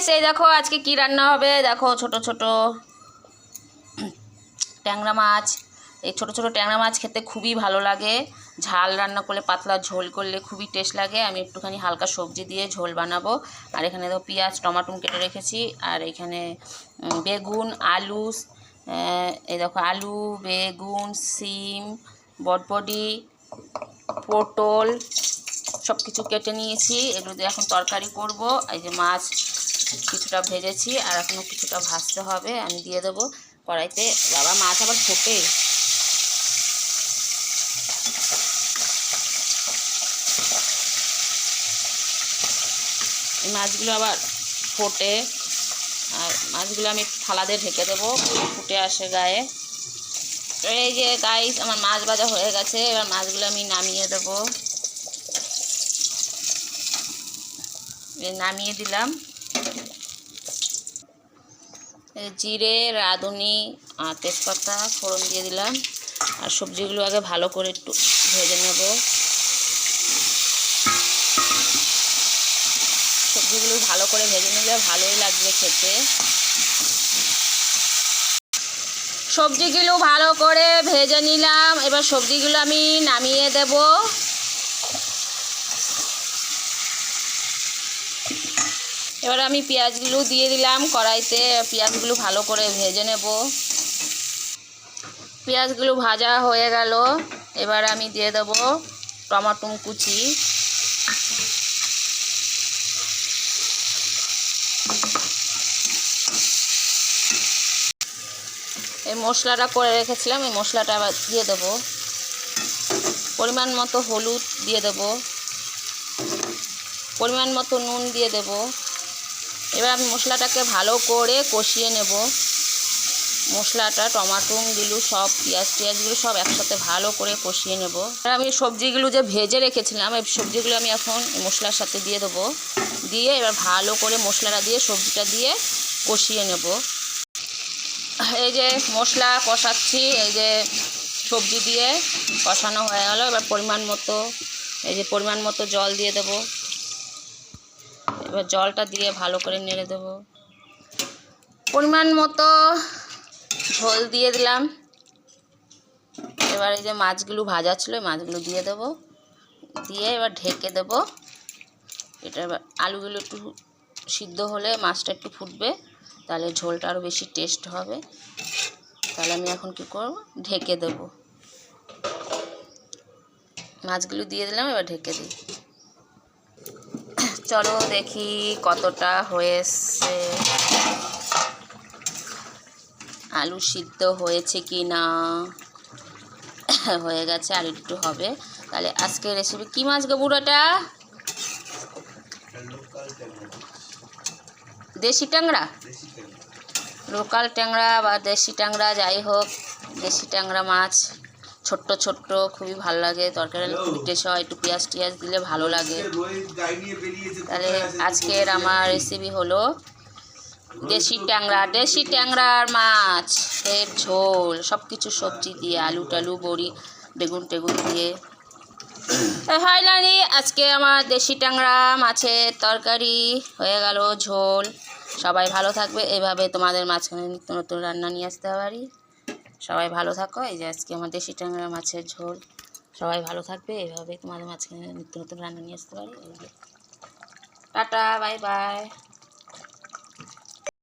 Guys এই দেখো আজকে কি রান্না হবে? দেখো ছোট ছোট ট্যাংরা মাছ। এই ছোট ছোট ট্যাংরা মাছ খেতে খুবই ভালো লাগে। ঝাল রান্না করলে, পাতলা ঝোল করলে খুবই টেস্ট লাগে। আমি একটুখানি হালকা সবজি দিয়ে ঝোল বানাবো। আর এখানে দেখো পেঁয়াজ টমাটো কেটে রেখেছি। আর এখানে বেগুন, আলু এই দেখো আলু, বেগুন, সিম, বটবডি, পটল সব কিছু কেটে নিয়েছি। এগুলো দিয়ে এখন তরকারি করব। এই যে মাছ কিছুটা ভেজেছি আর এখনও কিছুটা ভাজতে হবে। আমি দিয়ে দেবো কড়াইতে। বাবা, মাছ আবার ফোটে। এই মাছগুলো আবার ফোটে। আর মাছগুলো আমি থালা দিয়ে ঢেকে দেবো। ফুটে আসে গায়ে। এই যে গাইস আমার মাছ ভাজা হয়ে গেছে। এবার মাছগুলো আমি নামিয়ে দেবো। নামিয়ে দিলাম। জিরে, রাঁধুনি আর তেজপাতা, ফোড়ন দিয়ে দিলাম। আর সবজিগুলো আগে ভালো করে একটু ভেজে নেব। সবজিগুলো ভালো করে ভেজে নিলে ভালোই লাগবে খেতে। সবজিগুলো ভালো করে ভেজে নিলাম। এবার সবজিগুলো আমি নামিয়ে দেবো। এবার আমি পেঁয়াজগুলো দিয়ে দিলাম, কড়াইতে পেঁয়াজগুলো ভালো করে ভেজে নেব। পেঁয়াজগুলো ভাজা হয়ে গেল, এবার আমি দিয়ে দেবো টমাটো কুচি। এই মশলাটা করে রেখেছিলাম, এই মশলাটা আবার দিয়ে দেবো। পরিমাণ মতো হলুদ দিয়ে দেবো। পরিমাণ মতো নুন দিয়ে দেবো। এবার আমি মশলাটাকে ভালো করে কষিয়ে নেব। মশলাটা, টমাটো গিলু সব, পেঁয়াজ টিয়াজগুলো সব একসাথে ভালো করে কষিয়ে নেব। আর আমি সবজিগুলো যে ভেজে রেখেছিলাম, এই সবজিগুলো আমি এখন মশলার সাথে দিয়ে দেবো। দিয়ে এবার ভালো করে মশলাটা দিয়ে, সবজিটা দিয়ে কষিয়ে নেব। এই যে মশলা কষাচ্ছি, এই যে সবজি দিয়ে কষানো হয়ে গেল। এবার পরিমাণ মতো, এই যে পরিমাণ মতো জল দিয়ে দেবো। এবার জলটা দিয়ে ভালো করে নেড়ে দেব। পরিমাণ মতো ঝোল দিয়ে দিলাম। এবার এই যে মাছগুলো ভাজা ছিল মাছগুলো দিয়ে দেব। দিয়ে এবার ঢেকে দেব। এটা এবার আলুগুলো একটু সিদ্ধ হলে মাছটা একটু ফুটবে, তাহলে ঝোলটা আরও বেশি টেস্ট হবে। তাহলে আমি এখন কি করব? ঢেকে দেব। মাছগুলো দিয়ে দিলাম, এবার ঢেকে দিই। চলো দেখি কতটা হয়েছে। আলু সিদ্ধ হয়েছে কি না হয়ে গেছে আর একটু হবে। তাহলে আজকের রেসিপি কী মাছ গো বুড়োটা? দেশি ট্যাংরা। লোকাল ট্যাংরা বা দেশি ট্যাংরা যাই হোক দেশি ট্যাংরা মাছ। ছোট্ট ছোট্ট, খুবই ভালো লাগে। তরকারি খুবই টেস্ট হয়, একটু পেঁয়াজ টিয়াজ দিলে ভালো লাগে। তাহলে আজকের আমার রেসিপি হলো দেশি ট্যাংরা। দেশি ট্যাংরার মাছ, এর ঝোল সব কিছু সবজি দিয়ে, আলু টালু, বড়ি, বেগুন টেগুন দিয়ে। হাইলানি আজকে আমার দেশি ট্যাংরা মাছের তরকারি হয়ে গেল, ঝোল। সবাই ভালো থাকবে। এভাবে তোমাদের মাঝখানে নিত্য নতুন রান্না নিয়ে আসতে পারি। সবাই ভালো থাকো। এই যে আজকে দেশি ট্যাংরা মাছের ঝোল। সবাই ভালো থাকবে। এইভাবে তোমাদের মাঝখানে নিত্য নতুন রান্না নিয়ে আসতে পারি। Tata, bye bye.